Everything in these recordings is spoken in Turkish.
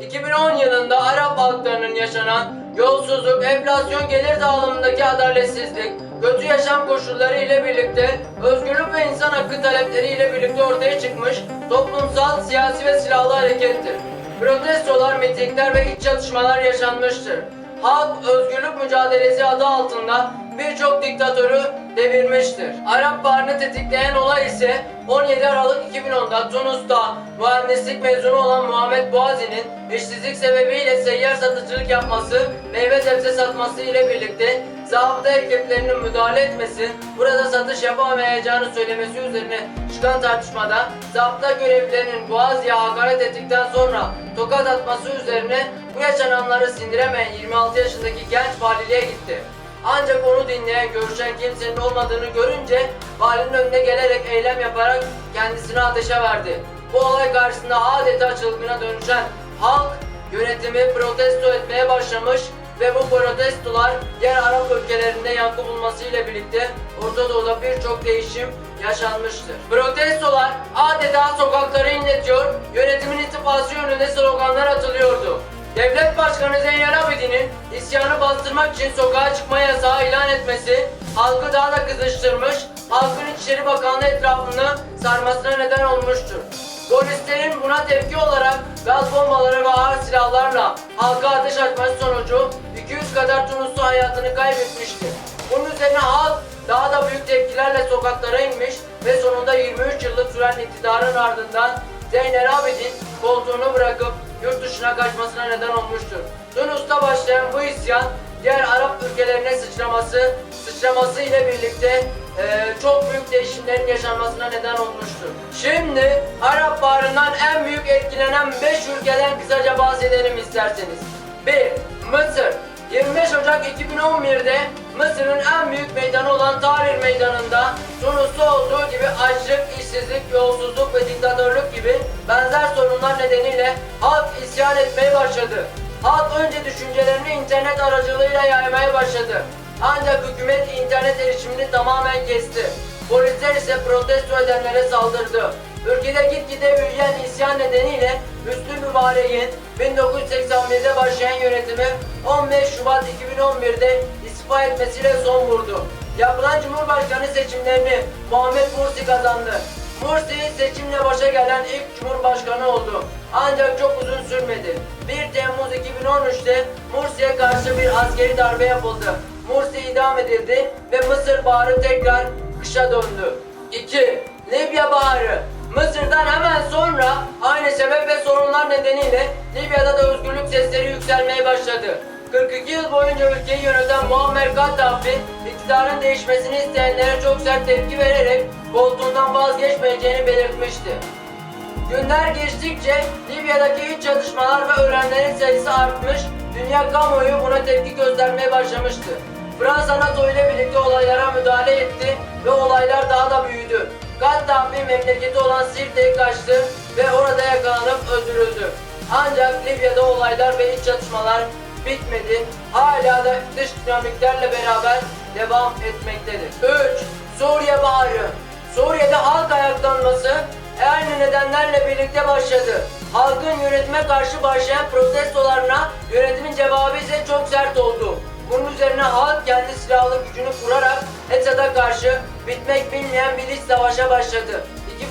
2010 yılında Arap halklarının yaşanan yolsuzluk, enflasyon, gelir dağılımındaki adaletsizlik, kötü yaşam koşulları ile birlikte özgürlük ve insan hakkı talepleri ile birlikte ortaya çıkmış toplumsal, siyasi ve silahlı harekettir. Protestolar, mitingler ve iç çatışmalar yaşanmıştır. Halk özgürlük mücadelesi adı altında birçok diktatörü devirmiştir. Arap Baharı'nı tetikleyen olay ise 17 Aralık 2010'da Tunus'ta mühendislik mezunu olan Muhammed Boğazi'nin işsizlik sebebiyle seyyar satıcılık yapması, meyve sebze satması ile birlikte zabıta ekiplerinin müdahale etmesi, burada satış yapamayacağını söylemesi üzerine çıkan tartışmada zabıta görevlilerinin Boğazi'ye hakaret ettikten sonra tokat atması üzerine bu yaşananları sindiremeyen 26 yaşındaki genç valiliğe gitti. Ancak onu dinleyen, görüşen kimsenin olmadığını görünce valinin önüne gelerek eylem yaparak kendisini ateşe verdi. Bu olay karşısında adeta çılgına dönüşen halk yönetimi protesto etmeye başlamış ve bu protestolar diğer Arap ülkelerinde yankı bulması ile birlikte Orta Doğu'da birçok değişim yaşanmıştır. Protestolar adeta sokakları inletiyor, yönetimin istifası yönünde sloganlar atılıyordu. Devlet Başkanı Zeynel Abidin'in isyanı bastırmak için sokağa çıkma yasağı ilan etmesi halkı daha da kızıştırmış, halkın İçişleri Bakanlığı etrafını sarmasına neden olmuştur. Buna tepki olarak gaz bombaları ve ağır silahlarla halka ateş açması sonucu 200 kadar Tunuslu hayatını kaybetmişti. Bunun üzerine halk daha da büyük tepkilerle sokaklara inmiş ve sonunda 23 yıllık süren iktidarın ardından Zeynel Abidin koltuğunu bırakıp yurt dışına kaçmasına neden olmuştur. Tunus'ta başlayan bu isyan diğer Arap ülkelerine sıçraması, sıçraması ile birlikte eee, çok büyük değişimlerin yaşanmasına neden olmuştur. Şimdi Arap Baharı'ndan en büyük etkilenen 5 ülkeden kısaca bahsedelim isterseniz. 1. Mısır 25 Ocak 2011'de Mısır'ın en büyük meydanı olan Tahrir Meydanı'nda Tunus'ta olduğu gibi açlık, işsizlik, yolsuzluk ve diktatörlük gibi benzer sorunlar nedeniyle halk isyan etmeye başladı. Halk önce düşüncelerini internet aracılığıyla yaymaya başladı. Ancak hükümet internet erişimini tamamen kesti. Polisler ise protesto edenlere saldırdı. Ülkede gitgide büyüyen isyan nedeniyle Hüsnü Mübarek'in 1981'de başlayan yönetimi 15 Şubat 2011'de istifa etmesiyle son vurdu. Yapılan Cumhurbaşkanı seçimlerini Muhammed Mursi kazandı. Mursi seçimle başa gelen ilk Cumhurbaşkanı oldu. Ancak çok uzun sürmedi. 1 Temmuz 2013'te Mursi'ye karşı bir askeri darbe yapıldı. Mursi idam edildi ve Mısır Baharı tekrar kışa döndü. 2. Libya Baharı Mısır'dan hemen sonra aynı sebep ve sorunlar nedeniyle Libya'da da özgürlük sesleri yükselmeye başladı. 42 yıl boyunca ülkeyi yöneten Muammer Gaddafi iktidarın değişmesini isteyenlere çok sert tepki vererek koltuğundan vazgeçmeyeceğini belirtmişti. Günler geçtikçe Libya'daki iç çatışmalar ve ölenlerin sayısı artmış, dünya kamuoyu buna tepki göstermeye başlamıştı. Fransa NATO ile birlikte olaylara müdahale etti ve olaylar daha da büyüdü. Gaddafi memleketi olan Sirte'ye kaçtı ve orada yakalanıp öldürüldü. Ancak Libya'da olaylar ve iç çatışmalar bitmedi. Hala da dış dinamiklerle beraber devam etmektedir. 3. Suriye Baharı Suriye'de halk ayaklanması aynı nedenlerle birlikte başladı. Halkın yönetime karşı başlayan protestolarına yönetimin cevabı ise çok sert oldu. Bunun üzerine halk kendi silahlı gücünü kurarak Esad'a karşı bitmek bilmeyen bir iç savaşa başladı.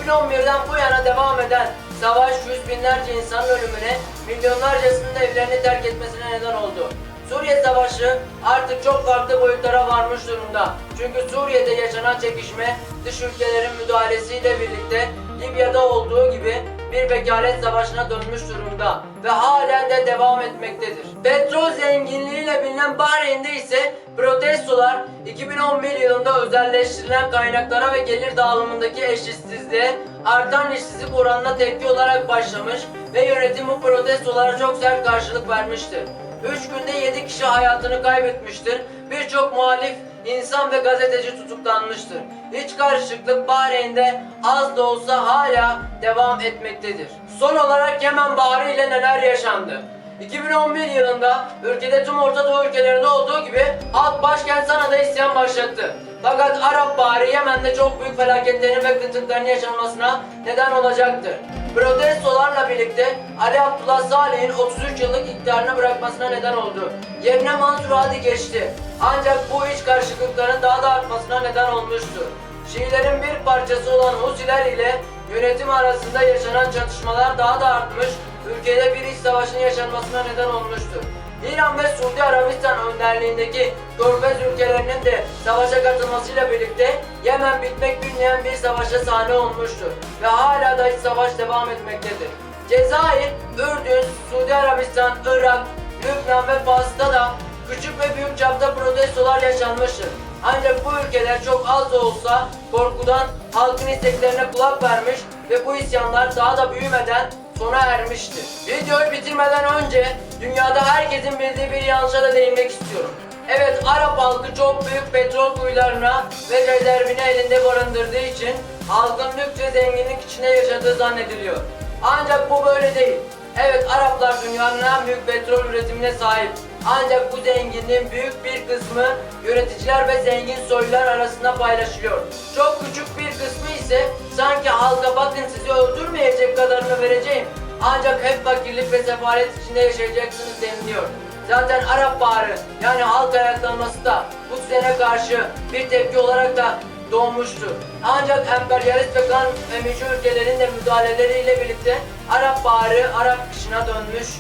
2011'den bu yana devam eden savaş yüz binlerce insanın ölümüne, milyonlarcasının evlerini terk etmesine neden oldu. Suriye Savaşı artık çok farklı boyutlara varmış durumda. Çünkü Suriye'de yaşanan çekişme dış ülkelerin müdahalesiyle birlikte Libya'da olduğu gibi bir vekalet savaşına dönmüş durumda ve halen de devam etmektedir. Petrol zenginliğiyle bilinen Bahreyn'de ise protestolar 2011 yılında özelleştirilen kaynaklara ve gelir dağılımındaki eşitsizliğe artan işsizlik oranına tepki olarak başlamış ve yönetim bu protestolara çok sert karşılık vermiştir. 3 günde 7 kişi hayatını kaybetmiştir. Birçok muhalif insan ve gazeteci tutuklanmıştır. İç karışıklık Bahreyn'de az da olsa hala devam etmektedir. Son olarak Yemen Baharı ile neler yaşandı? 2011 yılında ülkede tüm Orta Doğu ülkelerinde olduğu gibi halk başkent Sana'da isyan başlattı. Fakat Arap Baharı Yemen'de çok büyük felaketlerin ve kıtlıkların yaşanmasına neden olacaktır. Protestolarla birlikte Ali Abdullah Salih'in 33 yıllık iktidarını bırakmasına neden oldu. Yerine Mansur Hadi geçti. Ancak bu iç karışıklıkların daha da artmasına neden olmuştu. Şiilerin bir parçası olan Husiler ile yönetim arasında yaşanan çatışmalar daha da artmış, ülkede bir iç savaşın yaşanmasına neden olmuştur. İran ve Suudi Arabistan önderliğindeki Körfez ülkelerinin de savaşa katılmasıyla birlikte Yemen bitmek bilmeyen bir savaşa sahne olmuştur ve hala da savaş devam etmektedir. Cezayir, Ürdün, Suudi Arabistan, Irak, Lübnan ve Fas'ta da küçük ve büyük çapta protestolar yaşanmıştır. Ancak bu ülkeler çok az da olsa korkudan halkın isteklerine kulak vermiş ve bu isyanlar daha da büyümeden sona ermiştir. Videoyu bitirmeden önce dünyada herkesin bildiği bir yanlışa da değinmek istiyorum. Evet Arap halkı çok büyük petrol kuyularına ve rezervini elinde barındırdığı için halkın lüks ve zenginlik içinde yaşadığı zannediliyor. Ancak bu böyle değil. Evet Araplar dünyanın en büyük petrol üretimine sahip. Ancak bu zenginliğin büyük bir kısmı yöneticiler ve zengin soylular arasında paylaşılıyor. Çok küçük bir kısmı ise sanki halka bakın sizi öldürmeyecek kadarını vereceğim. Ancak hep fakirlik ve sefalet içinde yaşayacaksınız deniliyor. Zaten Arap Baharı yani halk ayaklanması da bu düzene karşı bir tepki olarak da doğmuştu. Ancak emperyalist ve kan emici ülkelerin de müdahaleleriyle birlikte Arap Baharı Arap kışına dönmüştü.